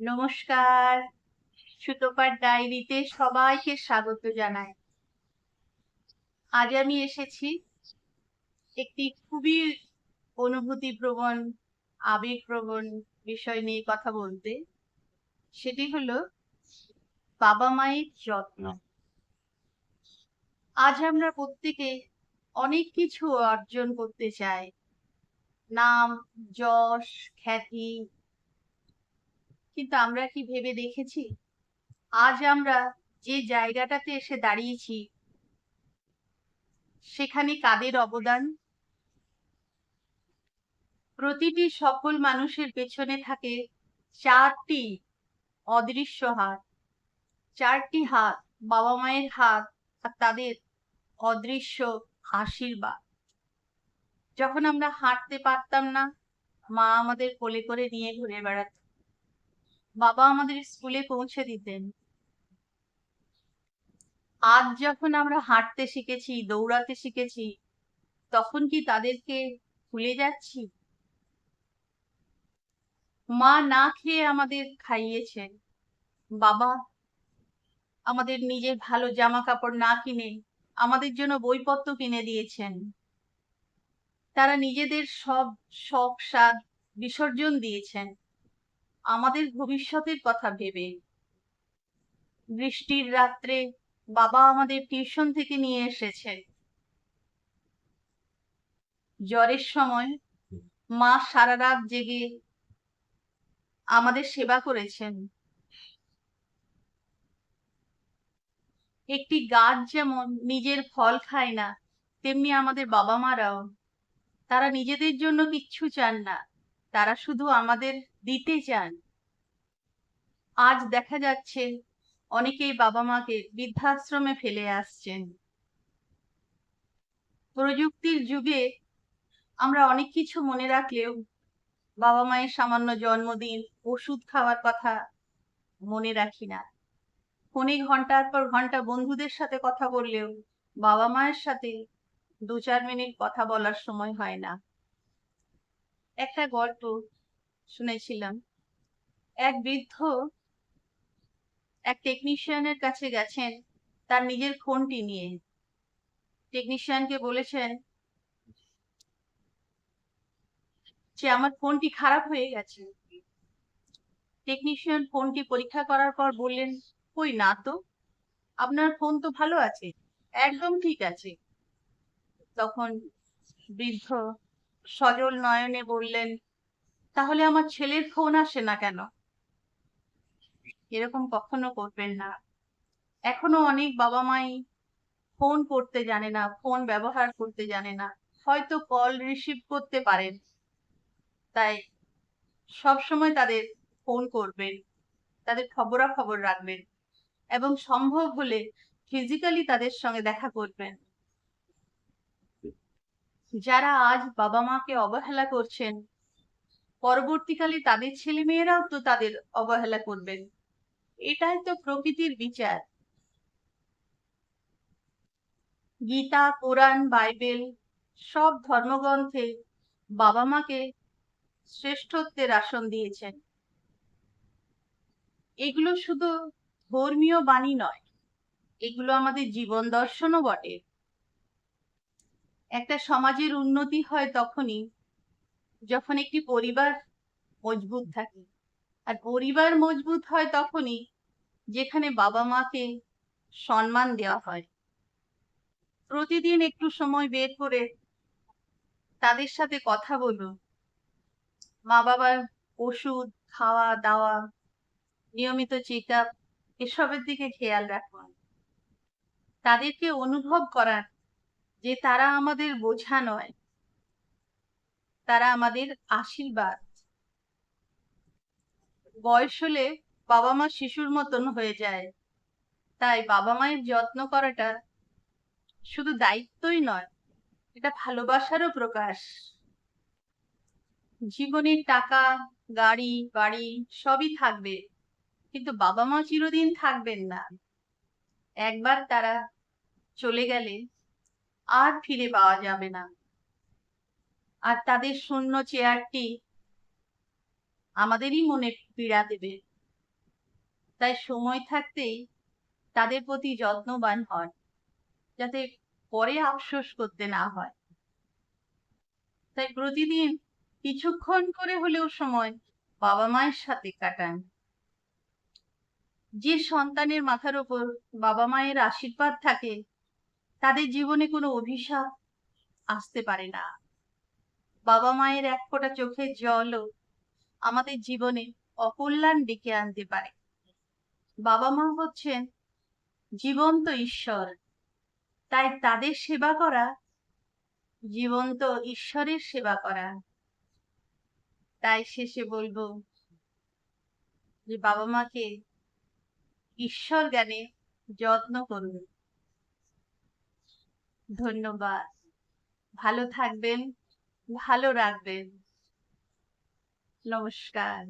নমস্কার। সুতোপার ডায়েরিতে সবাইকে স্বাগত জানাই। আজ আমি এসেছি একটি খুবই অনুভূতি প্রবণ আবেগ প্রবণ বিষয় নিয়ে কথা বলতে। সেটি হলো বাবা মায়ের যত্ন। আজ আমরা প্রত্যেকে অনেক কিছু অর্জন করতে চাই। নাম, যশ, খ্যাতি কিন্তু আমরা কি ভেবে দেখেছি? আজ আমরা যে জায়গাটাতে এসে দাঁড়িয়েছি, সেখানে কাদের অবদান? প্রতিটি সফল মানুষের পেছনে থাকে চারটি অদৃশ্য হাত চারটি হাত বাবা মায়ের হাত আর তাদের অদৃশ্য আশীর্বাদ। যখন আমরা হাঁটতে পারতাম না, মা আমাদের কোলে করে নিয়ে ঘুরে বেড়াত। বাবা আমাদের স্কুলে পৌঁছে দিতেন। আজ যখন আমরা হাঁটতে শিখেছি, দৌড়াতে শিখেছি, তখন কি তাদেরকে ভুলে যাচ্ছি? মা না খেয়ে আমাদের খাইয়েছেন। বাবা আমাদের নিজের ভালো জামা কাপড় না কিনে আমাদের জন্য বইপত্র কিনে দিয়েছেন। তারা নিজেদের সব শখ সাদ বিসর্জন দিয়েছেন। আমাদের ভবিষ্যতের কথা ভেবে। বৃষ্টির রাত্রে বাবা আমাদের টিউশন থেকে নিয়ে এসেছে। জ্বরের সময় মা সারা রাত জেগে আমাদের সেবা করেছেন। একটি গাছ যেমন নিজের ফল খায় না, তেমনি আমাদের বাবা মারাও তারা নিজেদের জন্য কিচ্ছু চান না। তারা শুধু আমাদের দিতে চান। আজ দেখা যাচ্ছে অনেকেই বাবা মাকে বৃদ্ধাশ্রমে ফেলে আসছেন। প্রযুক্তির যুগে আমরা অনেক কিছু মনে রাখলেও বাবা মায়ের সামান্য জন্মদিন, ওষুধ খাওয়ার কথা মনে রাখি না। ফোনে ঘণ্টার পর ঘণ্টা বন্ধুদের সাথে কথা বললেও বাবা মায়ের সাথে দু চার মিনিট কথা বলার সময় হয় না। একটা গল্প শুনেছিলাম। এক বৃদ্ধ এক টেকনিশিয়ানের কাছে গেছেন, তার নিজের ফোনটি নিয়ে। টেকনিশিয়ানকে বলেছেন, যে আমার ফোনটি খারাপ হয়ে গেছে। টেকনিশিয়ান ফোনটি পরীক্ষা করার পর বললেন, কই না তো, আপনার ফোন তো ভালো আছে, একদম ঠিক আছে। তখন বৃদ্ধ সজল নয়নে বললেন তাহলে আমার ছেলের ফোন আসে না কেন? এরকম কখনো করবেন না। এখনও অনেক বাবা মাই ফোন করতে জানে না ফোন ব্যবহার করতে জানে না। হয়তো কল রিসিভ করতে পারেন। তাই সব সময় তাদের ফোন করবেন, তাদের খবরাখবর রাখবেন এবং সম্ভব হলে ফিজিক্যালি তাদের সঙ্গে দেখা করবেন। যারা আজ বাবা মাকে অবহেলা করছেন পরবর্তীকালে তাদের ছেলে মেয়েরাও তো তাদের অবহেলা করবেন। এটাই তো প্রকৃতির বিচার। গীতা কোরআন বাইবেল সব ধর্মগ্রন্থে বাবা মাকে শ্রেষ্ঠত্বের আসন দিয়েছেন। এগুলো শুধু ধর্মীয় বাণী নয়, এগুলো আমাদের জীবন দর্শনও বটে। একটা সমাজের উন্নতি হয় তখনই যখন একটি পরিবার মজবুত থাকে, আর পরিবার মজবুত হয় তখনই যেখানে বাবা মাকে সম্মান দেওয়া হয়। প্রতিদিন একটু সময় বের করে তাদের সাথে কথা বলুন। মা বাবার ওষুধ, খাওয়া, দাওয়া, নিয়মিত চেক আপ এসবের দিকে খেয়াল রাখুন। তাদেরকে অনুভব করার যে তারা আমাদের বোঝা নয়। তারা আমাদের আশীর্বাদ। বয়স হলে বাবা মা শিশুর মতন হয়ে যায়। তাই বাবা মায়ের যত্ন করাটা শুধু দায়িত্বই নয়, এটা ভালোবাসারও প্রকাশ। জীবনের টাকা, গাড়ি, বাড়ি সবই থাকবে, কিন্তু বাবা মা চিরদিন থাকবেন না। একবার তারা চলে গেলে আর ফিরে পাওয়া যাবে না। আর তাদের শূন্য চেয়ারটি আমাদেরই মনে পীড়া দেবে। তাই সময় থাকতেই তাদের প্রতি যত্নবান হন, যাতে পরে আফসোস করতে না হয়। তাই প্রতিদিন কিছুক্ষণ করে হলেও সময় বাবা মায়ের সাথে কাটান। যে সন্তানের মাথার ওপর বাবা মায়ের আশীর্বাদ থাকে, তাদের জীবনে কোনো অভিশাপ আসতে পারে না। বাবা মায়ের এক ফোঁটা চোখের জলও আমাদের জীবনে অকল্যাণ ডেকে আনতে পারে। বাবা মা হচ্ছেন জীবন্ত ঈশ্বর, তাই তাদের সেবা করা, জীবন্ত ঈশ্বরের সেবা করা। তাই শেষে বলব যে বাবা মাকে ঈশ্বর জ্ঞানে যত্ন করুন। ধন্যবাদ। ভালো থাকবেন। ভালো রাখবেন। নমস্কার।